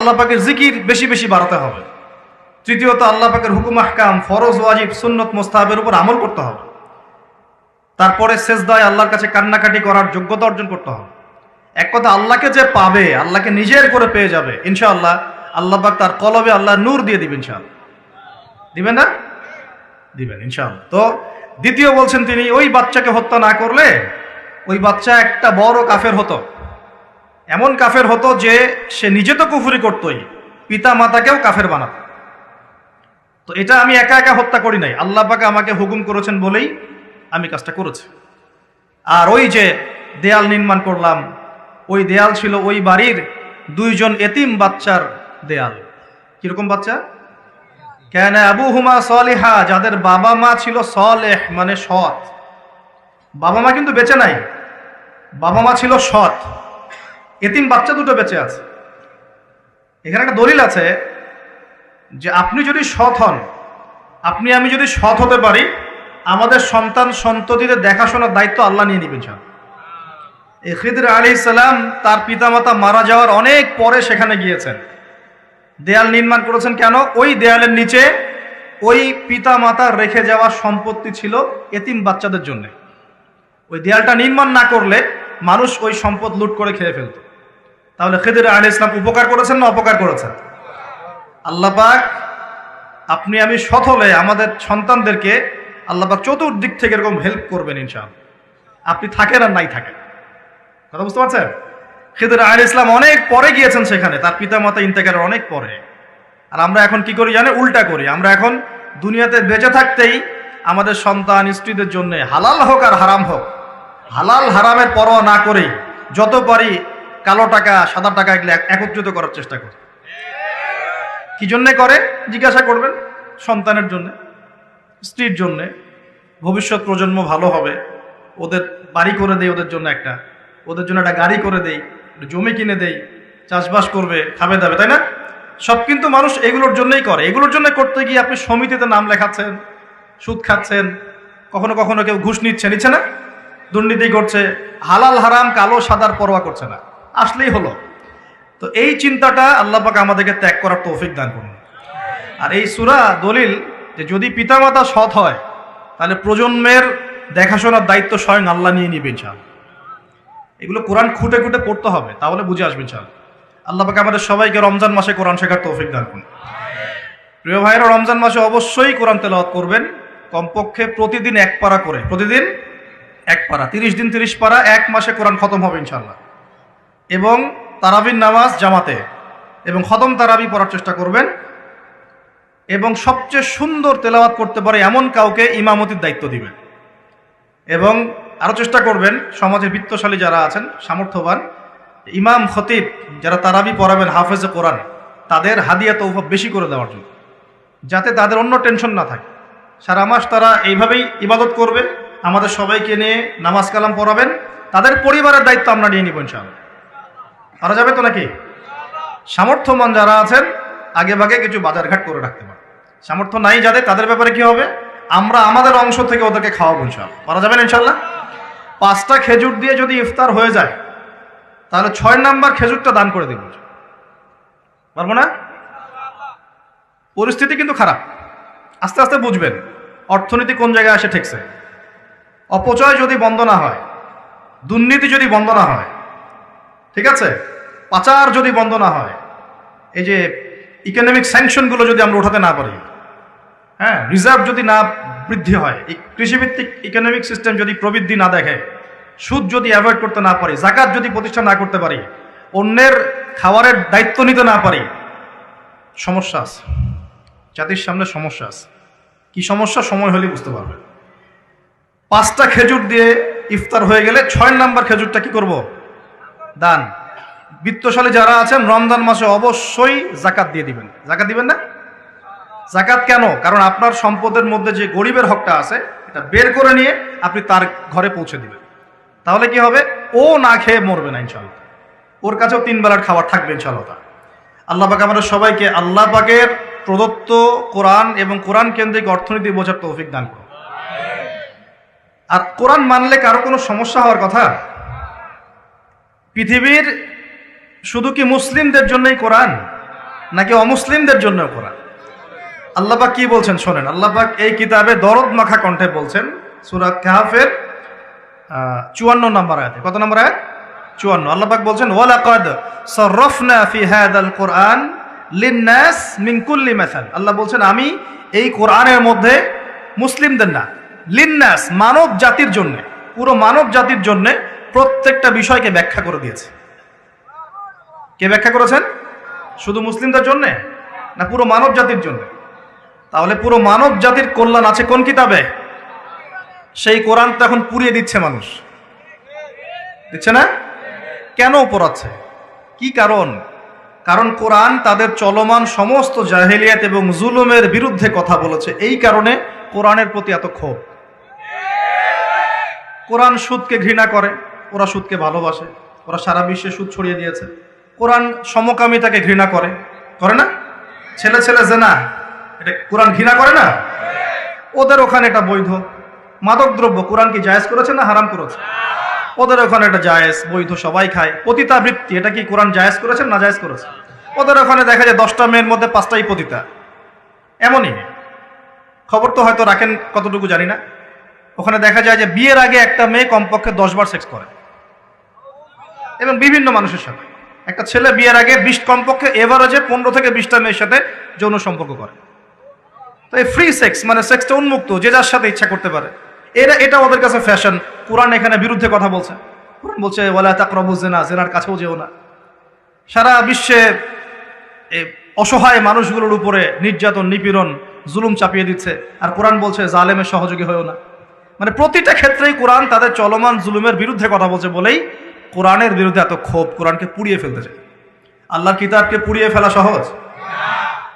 আল্লাহ পাকের জিকির বেশি বেশি বাড়াতে হবে। তৃতীয়ত, আল্লাহ পাকের হুকুম, আহকাম, ফরজ, ওয়াজিব, সুন্নত, মোস্তাহাবের উপর আমল করতে হবে। তারপরে শেষদায় আল্লাহর কাছে কান্নাকাটি করার যোগ্যতা অর্জন করতে হবে। এক কথা, আল্লাহকে যে পাবে, আল্লাহকে নিজের করে পেয়ে যাবে, ইনশাআল্লাহ আল্লাহ পাক তার কলবে আল্লাহ নূর দিয়ে দিবেন ইনশাআল্লাহ। দিবেন না? দিবেন ইনশাআল্লাহ। তো দ্বিতীয় বলছেন তিনি, ওই বাচ্চাকে হত্যা না করলে ওই বাচ্চা একটা বড় কাফের হতো। এমন কাফের হতো যে সে নিজে তো কুফুরি করতোই, পিতা মাতাকেও কাফের বানাত। তো এটা আমি একা একা হত্যা করি নাই। আল্লাহ পাকে আমাকে হুকুম করেছেন বলেই আমি কাজটা করেছি। আর ওই যে দেয়াল নির্মাণ করলাম, ওই দেয়াল ছিল ওই বাড়ির দুইজন এতিম বাচ্চার দেয়াল। কীরকম বাচ্চা? কেন আবু হুমা সলিহা, যাদের বাবা মা ছিল সলেহ মানে সৎ। বাবা মা কিন্তু বেঁচে নাই। বাবা মা ছিল সৎ। এতিম বাচ্চা দুটো বেঁচে আছে। এখানে একটা দলিল আছে যে আপনি যদি সৎ হন, আপনি আমি যদি সৎ হতে পারি, আমাদের সন্তান সন্ততিদের দেখাশোনার দায়িত্ব আল্লাহ নিয়ে নেবেন সব খিদির আলী ইসলাম তার পিতামাতা মারা যাওয়ার অনেক পরে সেখানে গিয়েছেন। দেয়াল নির্মাণ করেছেন কেন? ওই দেয়ালের নিচে ওই পিতা মাতার রেখে যাওয়া সম্পত্তি ছিল এতিম বাচ্চাদের জন্য। ওই দেয়ালটা নির্মাণ না করলে মানুষ ওই সম্পদ লুট করে খেয়ে ফেলত। তাহলে খেদির আলী ইসলাম উপকার করেছেন না অপকার করেছেন? আল্লাপাক আপনি আমি সথলে আমাদের সন্তানদেরকে আল্লাপাক চতুর্দিক থেকে এরকম হেল্প করবেন ইনশাল আপনি থাকেন আর নাই থাকেন। কথা বুঝতে পারছেন? খেদির আলী ইসলাম অনেক পরে গিয়েছেন সেখানে, তার পিতা মাতা ইন্তেকারের অনেক পরে। আর আমরা এখন কি করি জানে উল্টা করি। আমরা এখন দুনিয়াতে বেঁচে থাকতেই আমাদের সন্তান স্ত্রীদের জন্য হালাল হোক আর হারাম হোক, হালাল হারামের পরোয়া না করেই যত পারি কালো টাকা, সাদা টাকা এগুলো একত্রিত করার চেষ্টা করি। কি জন্যে করে? জিজ্ঞাসা করবেন সন্তানের জন্য, স্ত্রীর জন্যে। ভবিষ্যৎ প্রজন্ম ভালো হবে, ওদের বাড়ি করে দেই ওদের জন্য একটা। ওদের জন্য একটা গাড়ি করে দেই জমি কিনে দেই, চাষবাস করবে, খাবে দাবে, তাই না? সব কিন্তু মানুষ এগুলোর জন্যই করে। এগুলোর জন্য করতে গিয়ে আপনি সমিতিতে নাম লেখাচ্ছেন, সুদ খাচ্ছেন, কখনো কখনো কেউ ঘুষ নিচ্ছে নিচ্ছে না? দুর্নীতি করছে, হালাল হারাম কালো সাদার পরোয়া করছে না। আসলেই হলো। তো এই চিন্তাটা আল্লাহ পাক আমাদেরকে ত্যাগ করার তৌফিক দান করুন। আর এই সুরা দলিল যে যদি পিতামাতা সৎ হয়, তাহলে প্রজন্মের দেখাশোনার দায়িত্ব স্বয়ং আল্লাহ নিয়ে নিবেন ইনশাআল্লাহ। এগুলো কোরআন খুঁটে খুঁটে পড়তে হবে, তাহলে বুঝে আসবেন ইনশাআল্লাহ। আল্লাহ পাক আমাদের সবাইকে রমজান মাসে কোরআন শেখার তৌফিক দান করুন। প্রিয় ভাইরা রমজান মাসে অবশ্যই কোরআন তেলাওয়াত করবেন, কমপক্ষে প্রতিদিন এক পারা করে, প্রতিদিন এক পারা, তিরিশ দিন তিরিশ পারা, এক মাসে কোরআন খতম হবে ইনশাল্লাহ এবং তারাবির নামাজ জামাতে এবং খতম তারাবি পড়ার চেষ্টা করবেন এবং সবচেয়ে সুন্দর তেলাওয়াত করতে পারে এমন কাউকে ইমামতির দায়িত্ব দিবেন। এবং আরও চেষ্টা করবেন, সমাজের বৃত্তশালী যারা আছেন, সামর্থ্যবান, ইমাম, খতিব যারা তারাবি পড়াবেন হাফেজে কোরআন, তাদের হাদিয়া তৌফা বেশি করে দেওয়ার জন্য, যাতে তাদের অন্য টেনশন না থাকে। সারা মাস তারা এইভাবেই ইবাদত করবে। আমাদের সবাইকে নিয়ে নামাজ কালাম পড়াবেন। তাদের পরিবারের দায়িত্ব আমরা নিয়ে নিব ইনশাআল্লাহ। পারা যাবে তো নাকি? সামর্থ্যমান যারা আছেন আগে ভাগে কিছু বাজারঘাট করে রাখতে পারে সামর্থ্য নাই যাদের, তাদের ব্যাপারে কি হবে? আমরা আমাদের অংশ থেকে ওদেরকে খাওয়াবো ইনশাল্লাহ পারা যাবে না ইনশাল্লাহ পাঁচটা খেজুর দিয়ে যদি ইফতার হয়ে যায়, তাহলে ছয় নাম্বার খেজুরটা দান করে দিব পারব না? পরিস্থিতি কিন্তু খারাপ। আস্তে আস্তে বুঝবেন, অর্থনীতি কোন জায়গায় এসে ঠেকছে অপচয় যদি বন্ধ না হয়, দুর্নীতি যদি বন্ধ না হয় ঠিক আছে? পাচার যদি বন্ধ না হয়, এই যে ইকোনমিক স্যাংশনগুলো যদি আমরা উঠাতে না পারি হ্যাঁ রিজার্ভ যদি না বৃদ্ধি হয়, এই কৃষিভিত্তিক ইকোনমিক সিস্টেম যদি প্রবৃদ্ধি না দেখে, সুদ যদি অ্যাভয়েড করতে না পারি, জাকাত যদি প্রতিষ্ঠা না করতে পারি, অন্যের খাবারের দায়িত্ব নিতে না পারি, সমস্যা আছে। জাতির সামনে সমস্যা আছে। কি সমস্যা? সময় হলে বুঝতে পারবে। পাঁচটা খেজুর দিয়ে ইফতার হয়ে গেলে ছয় নাম্বার খেজুরটা কি করব? দান। বিত্তশালী যারা আছেন, রমজান মাসে অবশ্যই জাকাত দিয়ে দিবেন। জাকাত দিবেন না? জাকাত কেন? কারণ আপনার সম্পদের মধ্যে যে গরিবের হকটা আছে, এটা বের করে নিয়ে আপনি তার ঘরে পৌঁছে দিবেন। তাহলে কি হবে? ও না খেয়ে মরবে না ইনশাল্লাহ ওর কাছেও তিন বেলার খাবার থাকবে ইনশাল্লাহ। আল্লাহ আমাদের সবাইকে আল্লাহ পাকের প্রদত্ত কোরআন এবং কোরআন কেন্দ্রিক অর্থনীতি বোঝার তৌফিক দান করুন। আর কোরআন মানলে কারও কোনো সমস্যা হওয়ার কথা? পৃথিবীর শুধু কি মুসলিমদের জন্যই কোরআন? নাকি অমুসলিমদের জন্য কোরআন? আল্লাপাক কি বলছেন শোনেন, আল্লাপাক এই কিতাবে দরদ মাখা কণ্ঠে বলছেন সুরাত কাহাফের চুয়ান্ন নম্বর আয়াতে। কত নম্বর আয়াত? চুয়ান্ন। আল্লাপাক বলছেন, ওয়ালাকাদ সরফনা ফি হাদাল কোরআন লিন্নাস মিন কুল্লি মাসাল। আল্লাহ বলছেন, আমি এই কোরআনের মধ্যে মুসলিমদের না, লিন্নাস মানব জাতির জন্য, পুরো মানব জাতির জন্য প্রত্যেকটা বিষয়কে ব্যাখ্যা করে দিয়েছে। কে ব্যাখ্যা করেছেন? শুধু মুসলিমদের জন্য? না পুরো মানব জাতির জন্য? তাহলে পুরো মানব জাতির কল্যাণ আছে কোন কিতাবে? সেই কোরআন তো এখন পুড়িয়ে দিচ্ছে মানুষ। দিচ্ছে না? কেন পোড়াচ্ছে কি কারণ? কারণ কোরআন তাদের চলমান সমস্ত জাহেলিয়াত এবং জুলুমের বিরুদ্ধে কথা বলেছে। এই কারণে কোরআনের প্রতি এত ক্ষোভ। কোরআন সুদকে ঘৃণা করে। ওরা সুদকে ভালোবাসে, ওরা সারা বিশ্বে সুদ ছড়িয়ে দিয়েছে। কোরআন সমকামিতাকে ঘৃণা করে। করে না? ছেলে ছেলে জেনা, এটা কোরআন ঘৃণা করে না? ওদের ওখানে এটা বৈধ। মাদক দ্রব্য, কোরআন কি জায়েজ করেছে না হারাম করেছে? ওদের ওখানে এটা জায়েজ, বৈধ, সবাই খায়। পতিতা বৃত্তি, এটা কি কোরআন জায়েজ করেছে না জায়েজ করেছে? ওদের ওখানে দেখা যায় দশটা মেয়ের মধ্যে পাঁচটাই পতিতা। এমনই। খবর তো হয়তো রাখেন কতটুকু জানি না। ওখানে দেখা যায় যে বিয়ের আগে একটা মেয়ে কমপক্ষে দশ বার সেক্স করে। এবং বিভিন্ন মানুষের সাথে। একটা ছেলে বিয়ের আগে বিশ কমপক্ষে এভারেজে পনেরো থেকে বিশটা মেয়ের সাথে যৌন সম্পর্ক করে। তো এই ফ্রি সেক্স মানে সেক্সটা উন্মুক্ত, যে যার সাথে ইচ্ছা করতে পারে। এরা, এটা ওদের কাছে ফ্যাশন কোরআন এখানে বিরুদ্ধে কথা বলছে। কোরআন বলছে, ওয়ালা তাকরবু জেনা জেনার কাছেও যেও না। সারা বিশ্বে অসহায় মানুষগুলোর উপরে নির্যাতন, নিপীড়ন, জুলুম চাপিয়ে দিচ্ছে। আর কোরআন বলছে, জালেমের সহযোগী হয়েও না। মানে প্রতিটা ক্ষেত্রেই কোরআন তাদের চলমান জুলুমের বিরুদ্ধে কথা বলছে বলেই কোরআনের বিরুদ্ধে এত ক্ষোভ কোরআনকে পুড়িয়ে ফেলতে চায়। আল্লাহর কিতাবকে পুড়িয়ে ফেলা সহজ।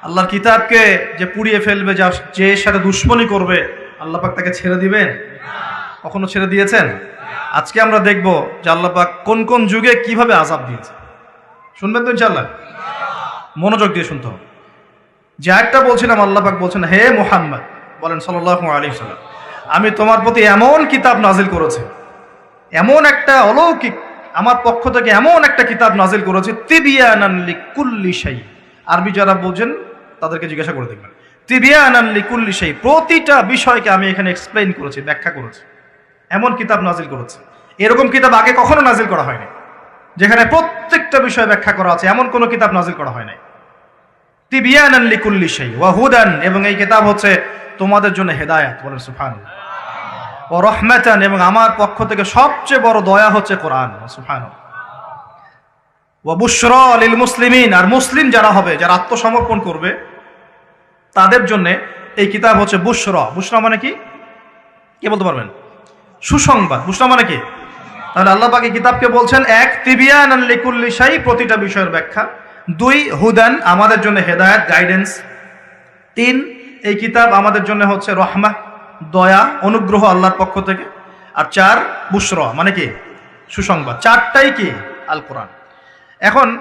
আল্লাহর কিতাবকে যে পুড়িয়ে ফেলবে, যা যে সাথে দুশ্মনী করবে, আল্লাহ পাক তাকে ছেড়ে দিবেন? কখনো ছেড়ে দিয়েছেন? আজকে আমরা দেখব যে আল্লাহ পাক কোন কোন যুগে কীভাবে আজাব দিয়েছে। শুনবেন তো ইনশাল্লাহ মনোযোগ দিয়ে শুনতে হবে। যে একটা বলছিলাম, আল্লাহ পাক বলছেন, হে মোহাম্মদ, বলেন, সাল্লাল্লাহু আলাইহি সাল্লাম আমি তোমার প্রতি এমন কিতাব নাজিল করেছি। এমন একটা অলৌকিক আমার পক্ষ থেকে এমন একটা কিতাব নাজিল করেছে, তিবিয়ানান লিকুল্লি শাই। আরবি যারা বোঝেন, তাদেরকে জিজ্ঞাসা করে দেখবেন। তিবিয়ানান লিকুল্লি শাই, প্রতিটা বিষয়কে আমি এখানে এক্সপ্লেইন করেছি, ব্যাখ্যা করেছি। এমন কিতাব নাজিল করেছি। এরকম কিতাব আগে কখনো নাজিল করা হয়নি। যেখানে প্রত্যেকটা বিষয় ব্যাখ্যা করা আছে, এমন কোনো কিতাব নাজিল করা হয় নাই তিবিয়ানান লিকুল্লি শাই, ওয়া হুদান, এবং এই কিতাব হচ্ছে তোমাদের জন্য হেদায়াত, বলেন সুবহানাল্লাহ। ও রহমাতান, এবং আমার পক্ষ থেকে সবচেয়ে বড় দয়া হচ্ছে কোরআন। ও বুশর লিল মুসলিমিন, আর মুসলিম যারা হবে, যারা আত্মসমর্পণ করবে, তাদের জন্য এই কিতাব হচ্ছে বুশরা। বুশরা মানে কি? কে বলতে পারবেন? সুসংবাদ। বুশরা মানে কি? তাহলে আল্লাহ পাক কিতাবকে বলছেন, এক তিবিয়ান প্রতিটা বিষয়ের ব্যাখ্যা। দুই, হুদান, আমাদের জন্য হেদায়েত গাইডেন্স তিন, এই কিতাব আমাদের জন্য হচ্ছে রহমা। দয়া, অনুগ্রহ আল্লাহর পক্ষ থেকে। আর চার, বুসর মানে কি? সুসংবাদ। চারটাই কি? আল কোরআন এখন,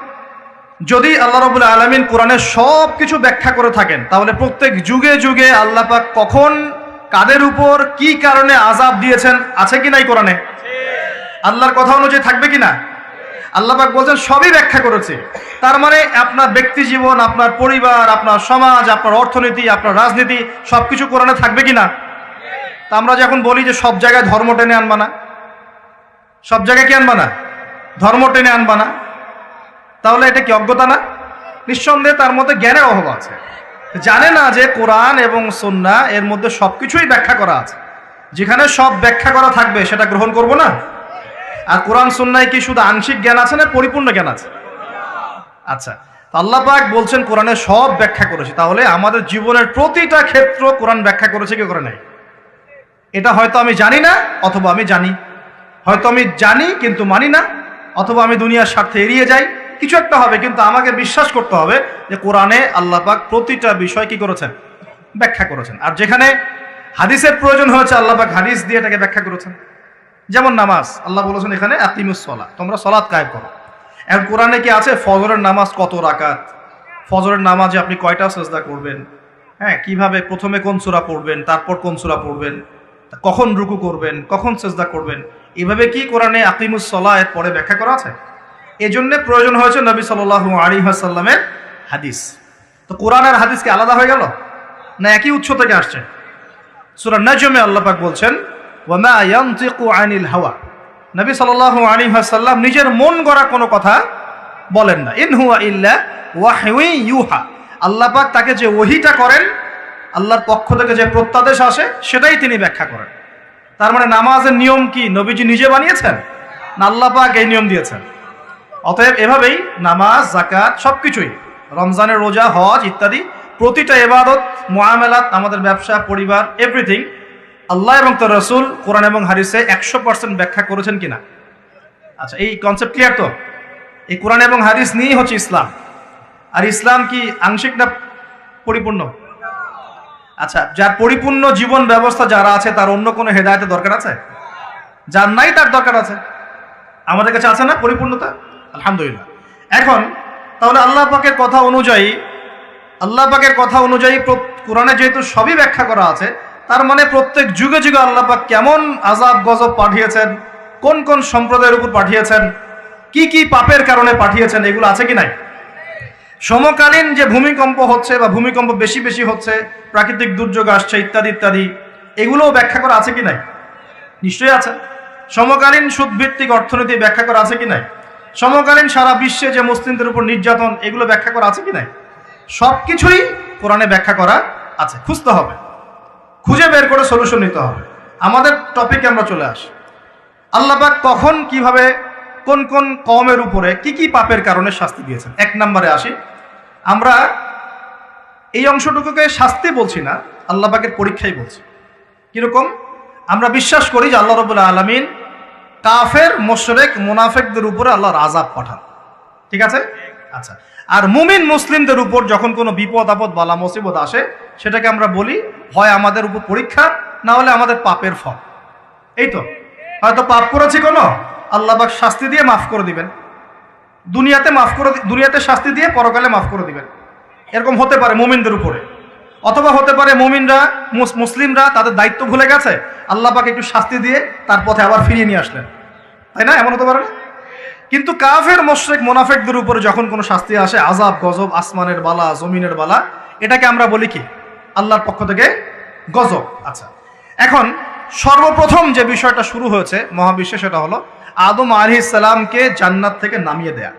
যদি আল্লাহ রবুল্লা আলমিন কোরআনের সব কিছু ব্যাখ্যা করে থাকেন, তাহলে প্রত্যেক যুগে যুগে আল্লাহ পাক কখন কাদের উপর কি কারণে আজাব দিয়েছেন, আছে কি নাই কোরআনে? আল্লাহর কথা অনুযায়ী থাকবে কি না? আল্লাহ পাক বলছেন, সবই ব্যাখ্যা করেছে। তার মানে আপনার ব্যক্তি জীবন, আপনার পরিবার, আপনার সমাজ, আপনার অর্থনীতি, আপনার রাজনীতি, সবকিছু কোরআনে থাকবে কি না? তা আমরা যখন বলি যে সব জায়গায় ধর্ম টেনে আনবা না, সব জায়গায় কি আনবা না? ধর্ম টেনে আনবা না? তাহলে এটা কি অজ্ঞতা না? নিঃসন্দেহে তার মধ্যে জ্ঞানের অভাব আছে। জানে না যে কোরআন এবং সন্না এর মধ্যে সব কিছুই ব্যাখ্যা করা আছে। যেখানে সব ব্যাখ্যা করা থাকবে, সেটা গ্রহণ করব না? আর কোরআন সন্ন্যায় কি শুধু আংশিক জ্ঞান আছে না পরিপূর্ণ জ্ঞান আছে? আচ্ছা আল্লাহ পাক বলছেন কোরআনে সব ব্যাখ্যা করেছে। তাহলে আমাদের জীবনের প্রতিটা ক্ষেত্র কোরআন ব্যাখ্যা করেছে কি করে নাই। এটা হয়তো আমি জানি না, অথবা আমি জানি। হয়তো আমি জানি, কিন্তু মানি না, অথবা আমি দুনিয়ার স্বার্থে এড়িয়ে যাই। কিছু একটা হবে, কিন্তু আমাকে বিশ্বাস করতে হবে যে কোরআনে আল্লাহ পাক প্রতিটা বিষয় কি করেছেন? ব্যাখ্যা করেছেন। আর যেখানে হাদিসের প্রয়োজন হয়েছে, আল্লাহ পাক হাদিস দিয়ে এটাকে ব্যাখ্যা করেছেন। যেমন নামাজ, আল্লাহ বলেছেন এখানে আতিমুস সলা তোমরা সলাৎ কায়েম করো। এখন কোরআনে কি আছে? ফজরের নামাজ কত রাকাত? ফজরের নামাজে আপনি কয়টা সেজদা করবেন? হ্যাঁ কীভাবে? প্রথমে কোন সূরা পড়বেন? তারপর কোন সূরা পড়বেন? কখন রুকু করবেন, কখন সেজদা করবেন, এভাবে কি কোরআনে আকিমুস সলা এর পরে ব্যাখ্যা করা আছে? এজন্য প্রয়োজন হয়েছে নবী সাল্লাল্লাহু আলাইহি ওয়াসাল্লামের হাদিস। তো কোরআন আর হাদিস কি আলাদা হয়ে গেল? না একই উৎস থেকে আসছে? সূরা নাজমে আল্লাহ পাক বলছেন আনিল হাওয়া। নবী সাল্লাল্লাহু আলাইহি ওয়াসাল্লাম নিজের মন গড়া কোনো কথা বলেন না। ইন হুয়া ইল্লা ওয়াহয়ি ইউহা। আল্লাহ পাক তাকে যে ওহিটা করেন আল্লাহর পক্ষ থেকে যে প্রত্যাদেশ আসে, সেটাই তিনি ব্যাখ্যা করেন। তার মানে নামাজের নিয়ম কি নবীজি নিজে বানিয়েছেন, না আল্লাহ পাক এই নিয়ম দিয়েছেন? অতএব এভাবেই নামাজ জাকাত সবকিছুই, রমজানের রোজা, হজ ইত্যাদি, প্রতিটা এবাদত মোয়ামেলাত আমাদের ব্যবসা, পরিবার এভরিথিং আল্লাহ এবং তোর রসুল কোরআন এবং হারিসে একশো পার্সেন্ট ব্যাখ্যা করেছেন কিনা? আচ্ছা এই কনসেপ্ট ক্লিয়ার তো? এই কোরআন এবং হাদিস নিয়েই হচ্ছে ইসলাম। আর ইসলাম কি আংশিক না পরিপূর্ণ? আচ্ছা যার পরিপূর্ণ জীবন ব্যবস্থা যারা আছে, তার অন্য কোনো হেদায়তের দরকার আছে? যার নাই, তার দরকার আছে। আমাদের কাছে আছে না পরিপূর্ণতা? আলহামদুলিল্লাহ। এখন, তাহলে আল্লাহ পাকের কথা অনুযায়ী, আল্লাহ পাকের কথা অনুযায়ী কোরআনে যেহেতু সবই ব্যাখ্যা করা আছে, তার মানে প্রত্যেক যুগে যুগে আল্লাহ পাক কেমন আজাব গজব পাঠিয়েছেন, কোন কোন সম্প্রদায়ের উপর পাঠিয়েছেন, কি কি পাপের কারণে পাঠিয়েছেন, এগুলো আছে কি নাই? সমকালীন যে ভূমিকম্প হচ্ছে বা ভূমিকম্প বেশি বেশি হচ্ছে, প্রাকৃতিক দুর্যোগ আসছে, ইত্যাদি ইত্যাদি, এগুলোও ব্যাখ্যা করা আছে কি নাই? নিশ্চয়ই আছে। সমকালীন সুদভিত্তিক অর্থনীতি ব্যাখ্যা করা আছে কি নাই? সমকালীন সারা বিশ্বে যে মুসলিমদের উপর নির্যাতন, এগুলো ব্যাখ্যা করা আছে কি নাই? সব কিছুই কোরআনে ব্যাখ্যা করা আছে। খুঁজতে হবে। খুঁজে বের করে সলিউশন নিতে হবে। আমাদের টপিকে আমরা চলে আসি। আল্লাপাক কখন কীভাবে, কোন কোন কমের উপরে কি কি পাপের কারণে শাস্তি দিয়েছেন? এক নম্বরে আসি। আমরা এই অংশটুকুকে শাস্তি বলছি না, আল্লাহ পাকের পরীক্ষাই বলছি। কীরকম? আমরা বিশ্বাস করি যে আল্লাহ রবুল্লা আলমিন কাফের, মোশরেক, মুনাফেকদের উপরে আল্লাহর আজাব পাঠান। ঠিক আছে? আচ্ছা। আর মুমিন মুসলিমদের উপর যখন কোনো বিপদ, আপদ, বালা, মুসিবত আসে, সেটাকে আমরা বলি, হয় আমাদের উপর পরীক্ষা, না হলে আমাদের পাপের ফল। এই তো। হয়তো পাপ করেছি কোনো, আল্লাহ পাক শাস্তি দিয়ে মাফ করে দিবেন। দুনিয়াতে মাফ করে দুনিয়াতে শাস্তি দিয়ে পরকালে মাফ করে দিবেন। এরকম হতে পারে মুমিনদের উপরে। অথবা হতে পারে মুমিনরা, মুস- মুসলিমরা তাদের দায়িত্ব ভুলে গেছে, আল্লাহ পাক একটু শাস্তি দিয়ে তার পথে আবার ফিরিয়ে নিয়ে আসলেন। তাই না? এমন হতে পারে? কিন্তু কাফের, মোশরেক, মোনাফেকদের উপরে যখন কোনো শাস্তি আসে আজাব গজব, আসমানের বালা, জমিনের বালা, এটাকে আমরা বলি কি? আল্লাহর পক্ষ থেকে গজব। আচ্ছা এখন সর্বপ্রথম যে বিষয়টা শুরু হয়েছে মহাবিশ্বে সেটা হলো আদম আলি সালামকে জান্নাত থেকে নামিয়ে দেয়া।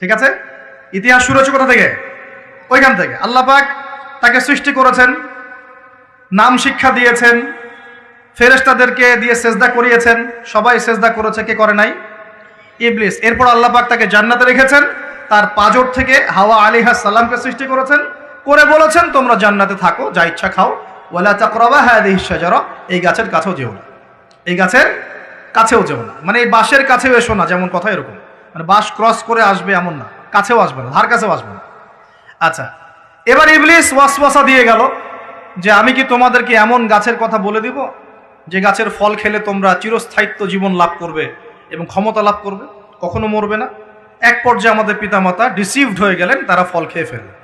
ঠিক আছে? ইতিহাস শুরু হচ্ছে কোথা থেকে? ওইখান থেকে। আল্লাহ পাক তাকে সৃষ্টি করেছেন, নাম শিক্ষা দিয়েছেন, ফেরেশতাদেরকে দিয়ে সেজদা করিয়েছেন। সবাই সেজদা করেছে, কে করে নাই? ইবলিস। এরপর আল্লাহ পাক তাকে জান্নাতে রেখেছেন, তার পাজর থেকে হাওয়া আলিহা সাল্লামকে সৃষ্টি করেছেন, করে বলেছেন, তোমরা জান্নাতে থাকো, যা ইচ্ছা খাও। ওয়ালা হাদিহি শাজারা। এই গাছের কাছেও যেও না। এই গাছের কাছেও যেও না। মানে এই বাঁশের কাছেও এসো না, যেমন কথা এরকম। মানে বাঁশ ক্রস করে আসবে এমন না। কাছেও আসবে না, ধার কাছেও আসবে না। আচ্ছা এবার ইবলিস ওয়াসওয়াসা দিয়ে গেল যে, আমি কি তোমাদেরকে এমন গাছের কথা বলে দিব, যে গাছের ফল খেলে তোমরা চিরস্থায়িত্ব জীবন লাভ করবে এবং ক্ষমতা লাভ করবে? কখনো মরবে না? এক পর্যায়ে আমাদের পিতামাতা ডিসিভড হয়ে গেলেন, তারা ফল খেয়ে ফেললেন।